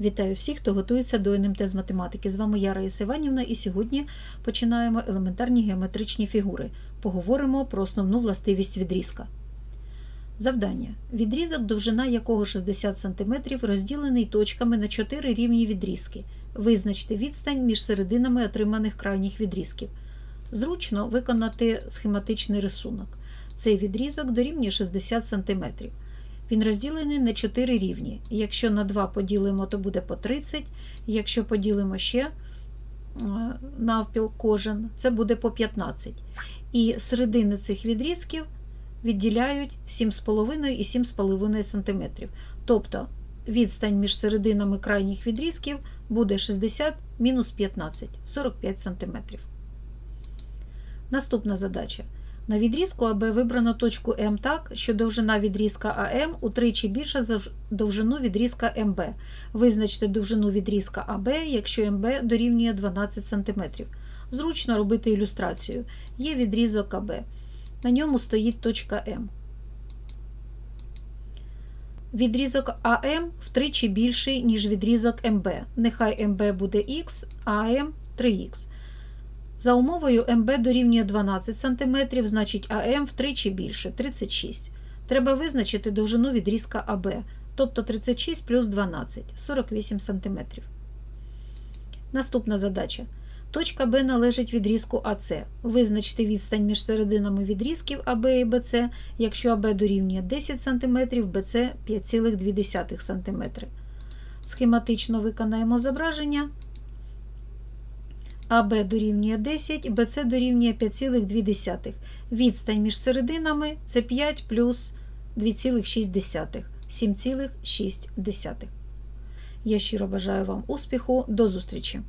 Вітаю всіх, хто готується до НМТ з математики. З вами я, Раїса Іванівна, і сьогодні починаємо елементарні геометричні фігури. Поговоримо про основну властивість відрізка. Завдання. Відрізок, довжина якого 60 см, розділений точками на 4 рівні відрізки. Визначте відстань між серединами отриманих крайніх відрізків. Зручно виконати схематичний рисунок. Цей відрізок дорівнює 60 см. Він розділений на 4 рівні. Якщо на 2 поділимо, то буде по 30. Якщо поділимо ще е, навпіл кожен, це буде по 15. І середини цих відрізків відділяють 7,5 і 7,5 см. Тобто відстань між серединами крайніх відрізків буде 60 мінус 15 45 см. Наступна задача. На відрізку АБ вибрано точку М так, що довжина відрізка АМ утричі більша за довжину відрізка МБ. Визначте довжину відрізка АБ, якщо МБ дорівнює 12 см. Зручно робити ілюстрацію. Є відрізок АБ. На ньому стоїть точка М. Відрізок АМ втричі більший, ніж відрізок МБ. Нехай МБ буде Х, а АМ 3х. За умовою МБ дорівнює 12 см, значить АМ втричі більше 36 Треба визначити довжину відрізка АБ, тобто 36 плюс 12 48 см. Наступна задача. Точка Б належить відрізку АС. Визначте відстань між серединами відрізків АБ і БЦ, якщо АБ дорівнює 10 см, БЦ 5,2 см. Схематично виконаємо зображення. АБ дорівнює 10, БЦ дорівнює 5,2. Відстань між серединами це 5 плюс 2,6, 7,6. Я щиро бажаю вам успіху. До зустрічі!